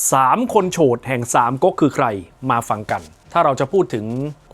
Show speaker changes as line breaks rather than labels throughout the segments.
3 คนโฉดแห่ง 3ก๊กคือใครมาฟังกัน ถ้าเราจะพูดถึง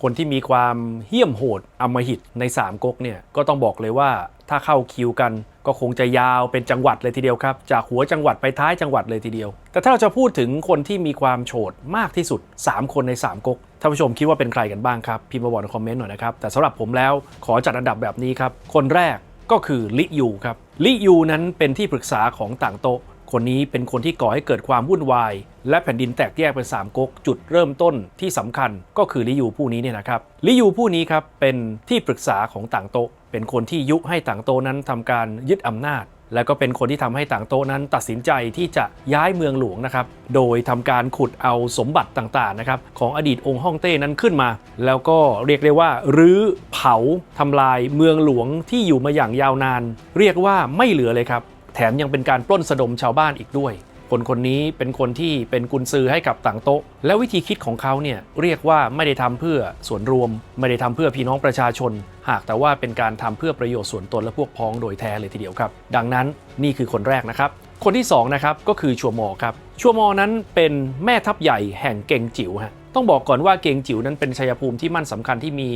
คนที่มีความเหี้ยมโหดอำมหิตใน 3ก๊กเนี่ยก็ต้องบอกเลยว่าถ้าเข้าคิวกันก็คงจะยาวเป็นจังหวัดเลยทีเดียวครับ จากหัวจังหวัดไปท้ายจังหวัดเลยทีเดียว แต่ถ้าเราจะพูดถึงคนที่มีความโฉดมากที่สุด 3 คนใน 3ก๊กท่านผู้ชมคิดว่าเป็นใครกันบ้างครับพิมพ์มาบอกในคอมเมนต์หน่อยนะครับแต่สำหรับผมแล้วขอจัดอันดับแบบนี้ครับคนแรกก็คือลิยูครับลิยูนั้นเป็นที่ปรึกษาของต่างโต๊ะ คนนี้เป็นคนที่ก่อให้เกิดความวุ่นวาย และแผ่นดินแตกแยกเป็นสามก๊กจุดเริ่มต้นที่สำคัญก็คือลิยูผู้นี้เนี่ยนะครับลิยูผู้นี้ครับเป็นที่ปรึกษาของต่างโตเป็นคนที่ยุให้ต่างโตนั้นทำการยึดอำนาจ และก็เป็นคนที่ทำให้ต่างโตนั้นตัดสินใจที่จะย้ายเมืองหลวงนะครับ โดยทำการขุดเอาสมบัติต่างๆนะครับของอดีตองค์ฮ่องเต้นั้นขึ้นมา แล้วก็เรียกได้ว่ารื้อเผาทำลายเมืองหลวงที่อยู่มาอย่างยาวนาน เรียกว่าไม่เหลือเลยครับ แถมยังเป็นการปล้นสะดมชาวบ้านอีกด้วย คนคนนี้เป็นคนที่เป็นกุญซือให้กับต่างโต๊ะ และวิธีคิดของเขาเนี่ยเรียกว่าไม่ได้ทำเพื่อส่วนรวม ไม่ได้ทำเพื่อพี่น้องประชาชน หากแต่ว่าเป็นการทำเพื่อประโยชน์ส่วนตนและพวกพ้องโดยแท้เลยทีเดียวครับ ดังนั้นนี่คือคนแรกนะครับคนที่สองนะครับก็คือชัวมอครับชัวมอนั้นเป็นแม่ทัพใหญ่แห่งเกงจิ๋วฮะต้องบอกก่อนว่าเกงจิ๋วนั้นเป็นชัยภูมิที่มั่นสำคัญที่มี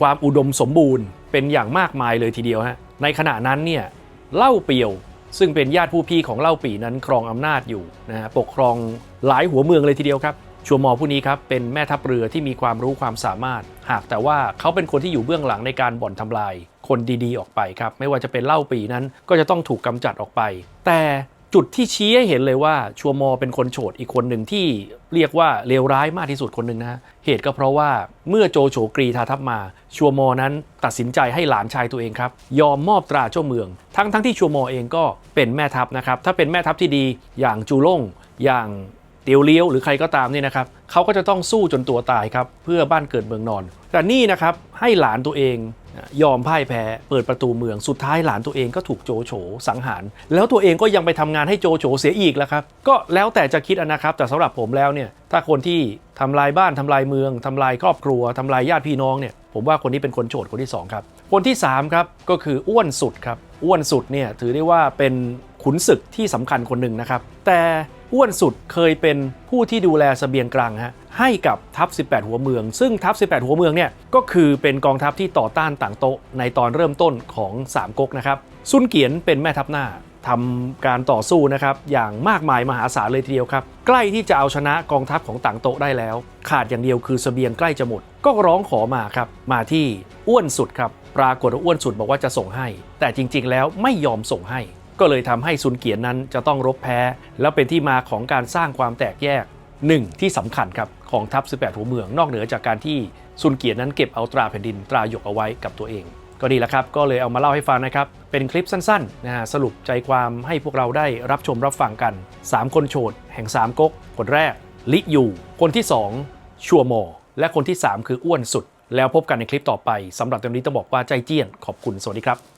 ความอุดมสมบูรณ์ เป็นอย่างมากมายเลยทีเดียวฮะในขณะนั้นเนี่ยเล่าเปียว ซึ่งเป็นญาติผู้พี่ของเล่าปีนั้นครองอำนาจอยู่นะฮะปกครองหลายหัวเมืองเลยทีเดียวครับชัวมอผู้นี้ครับเป็นแม่ทัพเรือที่มีความรู้ความสามารถ หากแต่ว่าเขาเป็นคนที่อยู่เบื้องหลังในการบ่อนทำลาย คนดีๆออกไปครับไม่ว่าจะเป็นเล่าปีนั้นก็จะต้องถูกกำจัดออกไป แต่ จุดที่ชี้ให้เห็นเลยว่าชัวมอเป็นคนโฉดอีกคนหนึ่งที่เรียกว่าเลวร้ายมากที่สุดคนหนึ่งนะเหตุก็เพราะว่าเมื่อโจโฉกรีทาทัพมาชัวมอนั้นตัดสินใจให้หลานชายตัวเองครับ ยอมมอบตราเจ้าเมือง ทั้งทั้งที่ชัวมอเองก็เป็นแม่ทัพนะครับถ้าเป็นแม่ทัพที่ดีอย่างจูล่งอย่างเตียวเลี้ยวหรือใครก็ตามเนี่ยนะครับเขาก็จะต้องสู้จนตัวตายครับเพื่อบ้านเกิดเมืองนอน แต่นี่นะครับให้หลานตัวเอง ยอมพ่ายแพ้ เปิดประตูเมืองสุดท้ายหลานตัวเองก็ถูกโจโฉสังหาร แล้วตัวเองก็ยังไปทำงานให้โจโฉเสียอีกแล้วครับ ก็แล้วแต่จะคิดนะครับ แต่สำหรับผมแล้วเนี่ย ถ้าคนที่ทำลายบ้านทำลายเมืองทำลายครอบครัวทำลายญาติพี่น้องเนี่ย ผมว่าคนนี้เป็นคนโฉดคนที่สองครับ คนที่สามครับ ก็คืออ้วนสุดครับ อ้วนสุดเนี่ยถือได้ว่าเป็นขุนศึกที่สำคัญคนหนึ่งนะครับ แต่ อ้วนสุดเคยเป็นผู้ที่ดูแลสเสบียงกลางฮะให้กับทัพ 18 หัวเมือง ซึ่งทัพ 18 หัวเมืองเนี่ยก็คือเป็นกองทัพที่ต่อต้านต่างโต๊ะในตอนเริ่มต้นของสามก๊กนะครับซุนเกียนเป็นแม่ทัพหน้าทำการต่อสู้นะครับอย่างมากมายมหาศาลเลยทีเดียวครับ ใกล้ที่จะเอาชนะกองทัพของต่างโต๊ะได้แล้ว ขาดอย่างเดียวคือสเสบียงใกล้จะหมด ก็ร้องขอมาครับมาที่อ้วนสุดครับปรากฏว่าอ้วนสุดบอกว่าจะส่งให้ แต่จริงๆแล้วไม่ยอมส่งให้ ก็เลยทำให้ซุนเกียนนั้นจะต้องรบแพ้ แล้วเป็นที่มาของการสร้างความแตกแยกหนึ่งที่สำคัญครับของทัพ 18 หัวเมืองนอกเหนือจากการที่ซุนเกียนนั้นเก็บเอาตราแผ่นดินตราหยกเอาไว้กับตัวเองก็ดีแล้วครับ ก็เลยเอามาเล่าให้ฟังนะครับ เป็นคลิปสั้นๆนะฮะสรุปใจความให้พวกเราได้รับชมรับฟังกัน 3 คนโฉดแห่ง 3ก๊กคนแรก ลิยูคนที่ 2 ชัวโม และคนที่ 3 คืออ้วนสุด แล้วพบกันในคลิปต่อไปสำหรับตอนนี้ต้องบอกว่าใจเจี้ยนขอบคุณ สวัสดีครับ